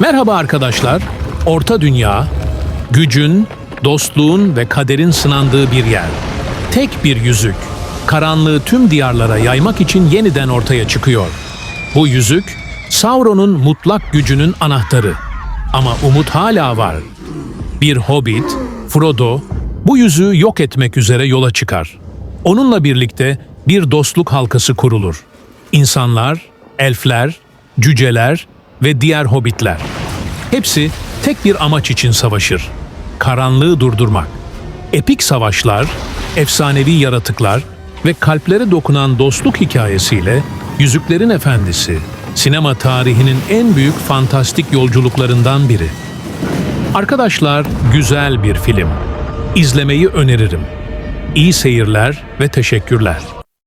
Merhaba arkadaşlar. Orta Dünya, gücün, dostluğun ve kaderin sınandığı bir yer. Tek bir yüzük, karanlığı tüm diyarlara yaymak için yeniden ortaya çıkıyor. Bu yüzük, Sauron'un mutlak gücünün anahtarı. Ama umut hala var. Bir hobbit, Frodo, bu yüzüğü yok etmek üzere yola çıkar. Onunla birlikte bir dostluk halkası kurulur. İnsanlar, elfler, cüceler ve diğer hobbitler. Hepsi tek bir amaç için savaşır. Karanlığı durdurmak. Epik savaşlar, efsanevi yaratıklar ve kalplere dokunan dostluk hikayesiyle Yüzüklerin Efendisi, sinema tarihinin en büyük fantastik yolculuklarından biri. Arkadaşlar, güzel bir film. İzlemeyi öneririm. İyi seyirler ve teşekkürler.